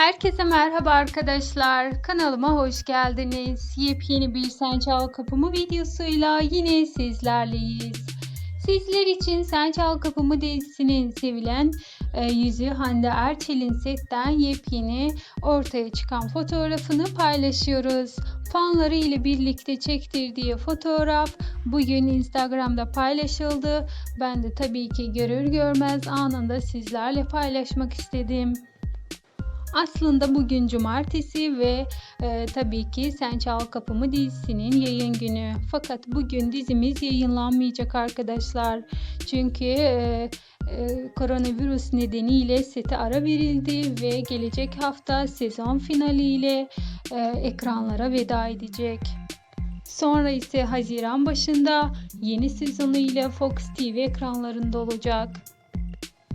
Herkese merhaba arkadaşlar. Kanalıma hoş geldiniz. Yepyeni bir Sen Çal Kapımı videosuyla yine sizlerleyiz. Sizler için Sen Çal Kapımı dizisinin sevilen e, yüzü Hande Erçel'in setten yepyeni ortaya çıkan fotoğrafını paylaşıyoruz. Fanları ile birlikte çektirdiği fotoğraf bugün Instagram'da paylaşıldı. Ben de tabii ki görür görmez anında sizlerle paylaşmak istedim. Aslında bugün cumartesi ve e, tabii ki Sen Çal Kapımı dizisinin yayın günü. Fakat bugün dizimiz yayınlanmayacak arkadaşlar. Çünkü e, e, koronavirüs nedeniyle sete ara verildi ve gelecek hafta sezon finaliyle e, ekranlara veda edecek. Sonra ise Haziran başında yeni sezonu ile Fox TV ekranlarında olacak.